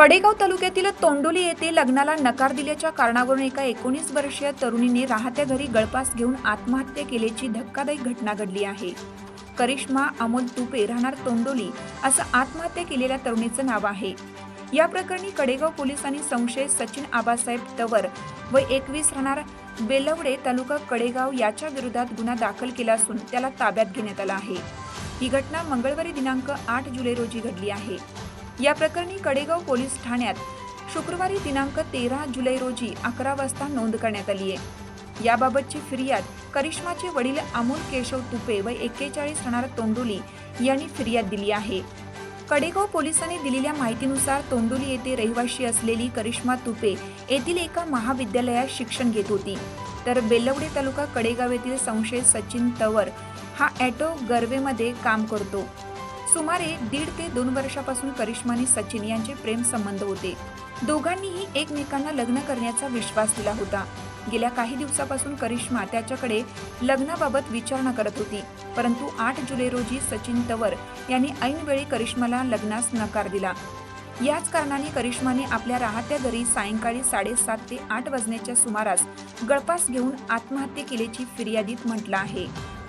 कडेगाव तालुक्यातील तोंडोली येथे लग्नाला नकार दिल्याच्या कारणावरून एका एकोणीस वर्षीय तरुणीने राहत्या घरी गळपास घेऊन आत्महत्या केल्याची धक्कादायक घटना घडली आहे. करिश्मा अमोल तुपे राहणार तोंडोली असं आत्महत्या केलेल्या तरुणीचं नाव आहे. या प्रकरणी कडेगाव पोलिसांनी संशय सचिन आबासाहेब तवर व एकवीस राहणार बेलवडे तालुका कडेगाव याच्या विरोधात गुन्हा दाखल केला असून त्याला ताब्यात घेण्यात आला आहे. ही घटना मंगळवारी दिनांक आठ जुलै रोजी घडली आहे. या प्रकरणी कडेगाव पोलीस ठाण्यात शुक्रवारी दिनांक तेरा जुलै रोजी अकरा वाजता नोंद करण्यात आली आहे. याबाबतची फिर्याद करिश्माचे वडील अमोल केशव तुपे व एक्केचाळीस राहणार तोंडोली यांनी फिर्याद दिली आहे. कडेगाव पोलिसांनी दिलेल्या माहितीनुसार तोंडोली येथे रहिवाशी असलेली करिश्मा तुपे येथील एका महाविद्यालयात शिक्षण घेत होती. तर बेलवडे तालुका कडेगाव येथील संशय सचिन तवर हा ॲटो गर्वेमध्ये काम करतो. सुमारे दीड ते दोन वर्षापासून करिश्मा आणि सचिन यांचे प्रेम संबंध होते. दोघांनीही एकमेकांना लग्न करण्याचा विश्वास दिला होता. गेल्या काही दिवसापासून करिश्मा त्याच्याकडे लग्नाबाबत विचारणा करत होती. परंतु आठ जुलै रोजी सचिन तवर यांनी ऐनवेळी करिश्माला लग्नास नकार दिला. याच कारणाने करिश्माने आपल्या राहत्या घरी सायंकाळी साडेसात ते आठ वाजण्याच्या सुमारास गळपास घेऊन आत्महत्या केल्याची फिर्यादीत म्हटलं आहे.